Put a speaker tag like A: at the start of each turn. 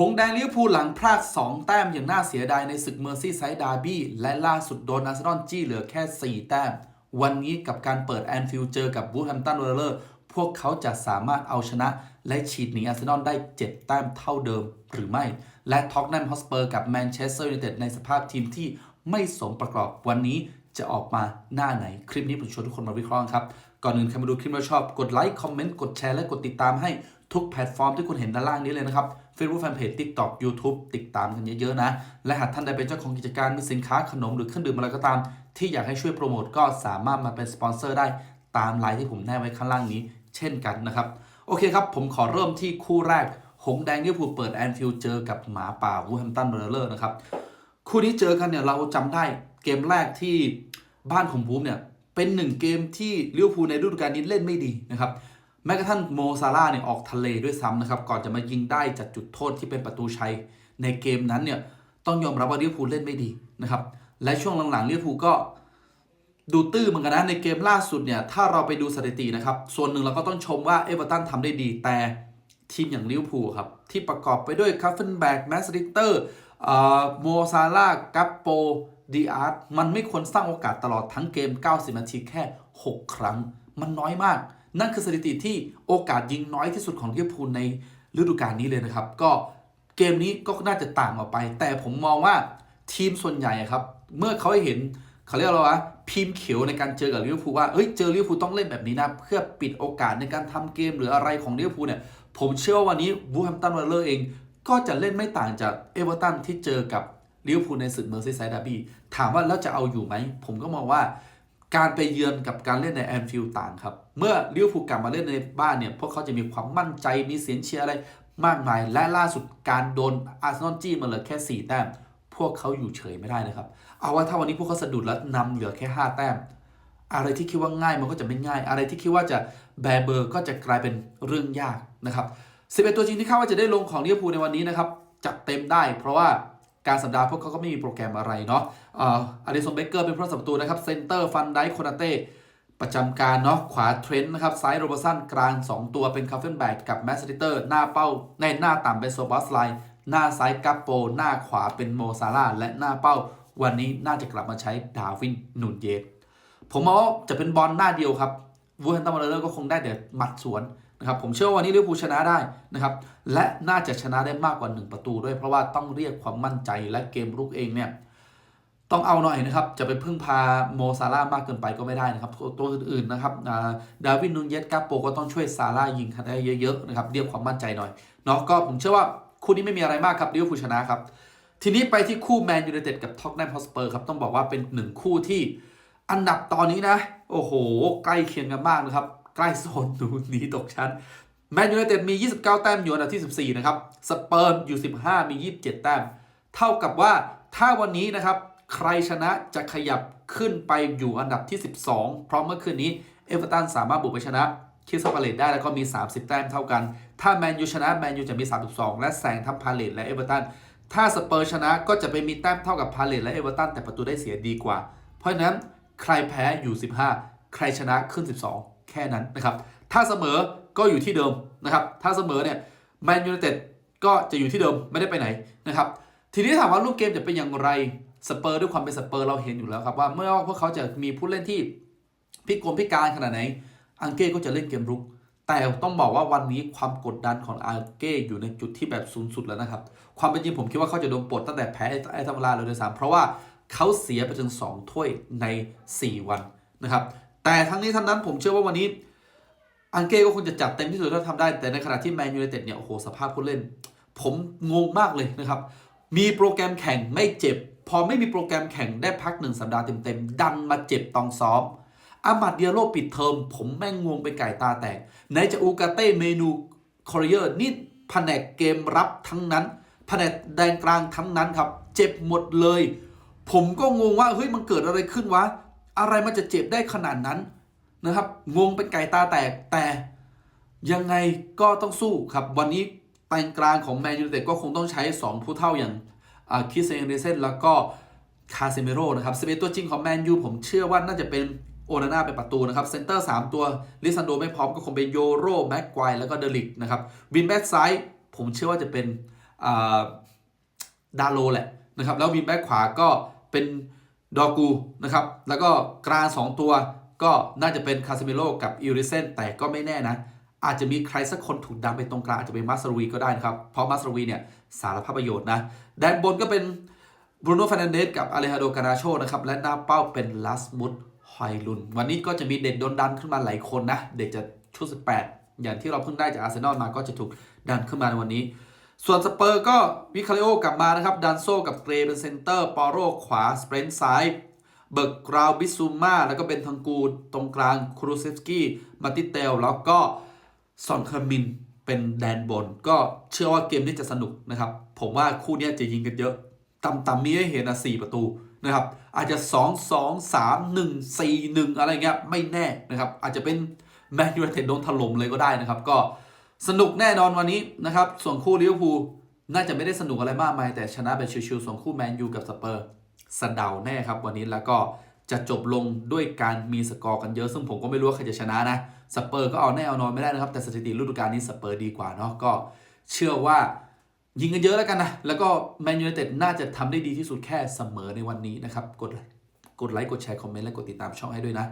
A: หงแดงลิเวอร์พูลหลังพลาด 2 แต้มอย่างน่าเสียดายในศึกเมอร์ซี่ไซด์ดาร์บี้และล่าสุดโดนอาร์เซนอลจี้เหลือแค่ 4 แต้ม วันนี้กับการเปิดแอนฟิลด์เจอกับบูธแฮมตันโรเลอร์พวกเขาจะสามารถเอาชนะ และฉีดหนีอาร์เซนอลได้ 7 แต้มเท่าเดิมหรือไม่ และท็อกแนมฮอสเปอร์กับแมนเชสเตอร์ยูไนเต็ดในสภาพทีมที่ไม่สมประกอบวันนี้จะออกมาหน้าไหน คลิปนี้ผมชวนทุกคนมาวิเคราะห์ครับ ก่อนอื่นใครมาดูคลิปแล้วชอบ กดไลค์ คอมเมนต์ กดแชร์ และกดติดตามให้ทุกแพลตฟอร์มที่คุณเห็นด้านล่างนี้เลยนะครับ Facebook Fanpage TikTok YouTube ติดตามกันเยอะๆนะ และหากท่านใดเป็นเจ้าของกิจการมีสินค้าขนมหรือเครื่องดื่มอะไรก็ตาม ที่อยากให้ช่วยโปรโมทก็สามารถมาเป็นสปอนเซอร์ได้ตามไลน์ที่ผมแนบไว้ข้างล่างนี้ เช่นกันนะครับ โอเคครับ ผมขอเริ่มที่คู่แรก หงแดงลิเวอร์พูลเปิดแอนฟิลด์เจอกับหมาป่าวูแฮมตันเบอร์เลอร์นะครับคู่นี้เจอกันเนี่ยเราจำได้เกมแรกที่บ้านของบูมเนี่ยเป็นหนึ่งเกมที่ลิเวอร์พูลในฤดูกาลนี้เล่นไม่ดีนะครับ แม้กระทั่งโมซาร่าเนี่ยออกทะเลด้วยซ้ำนะครับก่อนจะมายิงได้จากจุดโทษที่เป็นประตูชัยในเกมนั้นเนี่ยต้องยอมรับว่าลิเวอร์พูลเล่นไม่ดีนะครับและช่วงหลังๆลิเวอร์พูลก็ดูตื้อเหมือนกันนะในเกมล่าสุดเนี่ยถ้าเราไปดูสถิตินะครับส่วนหนึ่งเราก็ต้องชมว่าเอเวอร์ตันทำได้ดีแต่ทีมอย่างลิเวอร์พูลครับที่ประกอบไปด้วยคัฟเฟนแบกแมสริเตอร์โมซาร่ากัปโปดีอาร์ตมันไม่ควรสร้างโอกาสตลอดทั้งเกม 90 นาทีแค่ 6 ครั้ง มันน้อยมาก นั่นคือสถิติที่โอกาสยิงน้อยที่สุดของลิเวอร์พูลในฤดูกาลนี้เลยนะครับ ก็เกมนี้ก็น่าจะต่างออกไป แต่ผมมองว่าทีมส่วนใหญ่ครับ เมื่อเขาเห็นเขาเรียกอะไรพิมพ์เขียวในการเจอกับลิเวอร์พูลว่าเฮ้ยเจอลิเวอร์พูลต้องเล่นแบบนี้นะเพื่อปิดโอกาสในการทำเกมหรืออะไรของลิเวอร์พูลเนี่ยผมเชื่อว่าวันนี้บูแฮมตันวอลเลอร์เอง ก็จะเล่นไม่ต่างจากเอเวอร์ตันที่เจอกับลิเวอร์พูลในศึกเมอร์ซีไซด์ดาร์บี้ถามว่าแล้วจะเอาอยู่ไหม ผมก็มองว่า การไปเยือนกับการเล่นในแอนฟิลด์ต่างครับ เมื่อลิเวอร์พูลกลับมาเล่นในบ้านเนี่ย พวกเขาจะมีความมั่นใจมีเสียงเชียร์อะไรมากมาย และล่าสุดการโดนอาร์เซนอลจี้มาเหลือแค่ 4 แต้ม พวกเขาอยู่เฉยไม่ได้นะครับ เอาว่าถ้าวันนี้พวกเขาสะดุดแล้วนำเหลือแค่ 5 แต้ม อะไรที่คิดว่าง่ายมันก็จะไม่ง่าย อะไรที่คิดว่าจะแบเบอร์ก็จะกลายเป็นเรื่องยากนะครับ11ตัวจริงที่คาดว่าจะได้ลงของลิเวอร์พูลในวันนี้นะครับจัดเต็มได้ เพราะว่า การสัปดาห์พวกเขาก็ไม่มีโปรแกรมอะไรเนาะอาอลิซงเบเกอร์เป็นผู้รักษาประตูนะครับเซนเตอร์ฟันไดโคนาเต้ประจำการเนาะขวาเทรนต์นะครับซ้ายโรเบอร์สันกลาง 2 ตัวเป็นคาเฟนแบกกับแมสซิเตอร์ หน้าเป้าในหน้าต่ำเป็นโซบัสไลน์หน้าซ้ายกัปโป หน้าขวาเป็นโมซาร่าและหน้าเป้า วันนี้น่าจะกลับมาใช้ดาวินนูนเยสผมมองว่าจะเป็นบอลหน้าเดียวครับวูแฮมตันมาเลอร์ก็คงได้แต่หมัดสวน นะครับผมเชื่อว่าวันนี้ลิเวอร์พูลชนะได้นะครับและน่าจะชนะได้มากกว่า 1 ประตูด้วย เพราะว่าต้องเรียกความมั่นใจและเกมรุกเองเนี่ยต้องเอาหน่อยนะครับ จะไปพึ่งพาโมซาร่ามากเกินไปก็ไม่ได้นะครับ ตัวอื่นๆนะครับดาวินนูนเยสกาโปก็ต้องช่วยซาร่ายิงได้เยอะๆนะครับเรียกความมั่นใจหน่อยเนาะก็ผมเชื่อว่าคู่นี้ไม่มีอะไรมากครับลิเวอร์พูลชนะครับทีนี้ไปที่คู่แมนยูไนเต็ดกับท็อกแนมฮอสเปอร์ครับต้องบอกว่าเป็นหนึ่งคู่ที่อันดับตอนนี้นะ โอ้โห ใกล้เคียงกันมากนะครับ ใกล้โซนหนูหนีตกชั้นแมนยูไนเต็ดมี 29 แต้มอยู่อันดับที่ 14 นะครับ สเปอร์อยู่ 15 มี 27 แต้ม เท่ากับว่าถ้าวันนี้นะครับ ใครชนะจะขยับขึ้นไปอยู่อันดับที่ 12 เพราะเมื่อคืนนี้เอเวอร์ตันสามารถบุกไปชนะคิสซาพาเลตได้แล้วก็มี 30 แต้มเท่ากัน ถ้าแมนยูชนะแมนยูจะมี 32 และแซงทัพพาเลตและเอเวอร์ตัน ถ้าสเปอร์ชนะก็จะไปมีแต้มเท่ากับพาเลตและเอเวอร์ตันแต่ประตูได้เสียดีกว่า เพราะฉะนั้นใครแพ้อยู่ 15 ใครชนะขึ้น 12 แค่นั้นนะครับ ถ้าเสมอก็อยู่ที่เดิมนะครับ ถ้าเสมอเนี่ยแมนยูไนเต็ดก็จะอยู่ที่เดิมไม่ได้ไปไหนนะครับ ทีนี้ถามว่าลูกเกมจะเป็นอย่างไรสเปอร์ด้วยความเป็นสเปอร์เราเห็นอยู่แล้วครับว่าเมื่อพวกเขาจะมีผู้เล่นที่พิกลพิการขนาดไหน อังเก้ก็จะเล่นเกมรุก แต่ต้องบอกว่าวันนี้ความกดดันของอังเก้อยู่ในจุดที่แบบสูงสุดแล้วนะครับ ความเป็นจริงผมคิดว่าเขาจะโดนปลดตั้งแต่แพ้ไอ้ธรรมราเลยด้วยซ้ำเพราะว่าเขาเสียไปถึง 2 ถ้วยใน 4 วันนะครับ แต่ทั้งนี้ทั้งนั้นผมเชื่อว่าวันนี้ อังเก้ก็คงจะจัดเต็มที่สุดเท่าทำได้แต่ในขณะที่แมนยูไนเต็ดเนี่ยโอ้โหสภาพผู้เล่น ผมงงมากเลยนะครับ มีโปรแกรมแข่งไม่เจ็บ พอไม่มีโปรแกรมแข่งได้พักหนึ่งสัปดาห์เต็มๆดันมาเจ็บตองซ้อมอามัดเดียโลปิดเทอม ผมแม่งงงไปไก่ตาแตกไหนจะอูกาเต้เมนูคอริเออร์นี่แผนกเกมรับทั้งนั้นแผนกแดนกลางทั้งนั้นครับ เจ็บหมดเลย ผมก็งงว่าเฮ้ยมันเกิดอะไรขึ้นวะ อะไรมันจะเจ็บได้ขนาดนั้นนะครับ งงเป็นไก่ตาแตกแต่ยังไงก็ต้องสู้ครับ วันนี้แปลงกลางของแมนยูเต็ดก็คงต้องใช้ 2 ผู้เท่าอย่างคิสเซนเดเซนแล้วก็คาเซเมโรนะครับสเปตัวจริงของแมนยูผมเชื่อว่าน่าจะเป็นโอนาน่าเป็นประตูนะครับ เซนเตอร์ 3 ตัว ลิซันโดไม่พร้อมก็คงเป็นโยโรแม็กควายแล้วก็เดลิกนะครับ วินแบ็กซ้ายผมเชื่อว่าจะเป็นดาโลแหละนะครับ แล้ววิงแบ็กขวาก็เป็น ดอกูนะครับ แล้วก็กลางสองตัวก็น่าจะเป็นคาซิเมโลกับอิริเซนแต่ก็ไม่แน่นะ อาจจะมีใครสักคนถูกดันไปตรงกลางอาจจะเป็นมาสวีก็ได้นะครับ เพราะมาสวีเนี่ยสารพัดประโยชน์นะแดนบนก็เป็นบรูโน่ฟ r น a นเดสกับอเลฮาโดกานาโชนะครับ และหน้าเป้าเป็นลัสมุดฮลุน วันนี้ก็จะมีเด็ดโดนดันขึ้นมาหลายคนนะ เด็ดจะชุด18 อย่างที่เราเพิ่งได้จากอาร์เซนอลมาก็จะถูกดันขึ้นมาในวันนี้ ส่วนสเปอร์ก็วิคาริโอกลับมานะครับดันโซกับเกรเป็นเซนเตอร์ปอโรขวาสเปรนต์ซ้ายเบิร์กกราวบิซูมาแล้วก็เป็นทังกูตรงกลางครูเซฟสกี้มาติเตลแล้วก็ซอนเคอร์มินเป็นแดนบน ก็เชื่อว่าเกมนี้จะสนุกนะครับ ผมว่าคู่นี้จะยิงกันเยอะต่ำๆมีให้เห็นนะสี่ประตูนะครับ อาจจะ 2 2 3 1 4 1 อะไรเงี้ยไม่แน่นะครับ อาจจะเป็นแมนยูไนเต็ดโดนถล่มเลยก็ได้นะครับ ก็ สนุกแน่นอนวันนี้นะครับ ส่วนคู่ลิเวอร์พูลน่าจะไม่ได้สนุกอะไรมากมายแต่ชนะไปชิวๆส่วนคู่แมนยูกับสเปอร์สะเดาแน่ครับวันนี้แล้วก็จะจบลงด้วยการมีสกอร์กันเยอะ ซึ่งผมก็ไม่รู้ว่าใครจะชนะนะสเปอร์ก็เอาแน่เอานอนไม่ได้นะครับ แต่สถิติฤดูกาลนี้สเปอร์ดีกว่าเนาะก็เชื่อว่ายิงกันเยอะแล้วกันนะ แล้วก็แมนยูไนเต็ดน่าจะทำได้ดีที่สุดแค่เสมอในวันนี้นะครับ กดกดไลค์กดแชร์คอมเมนต์และกดติดตามช่องให้ด้วยนะ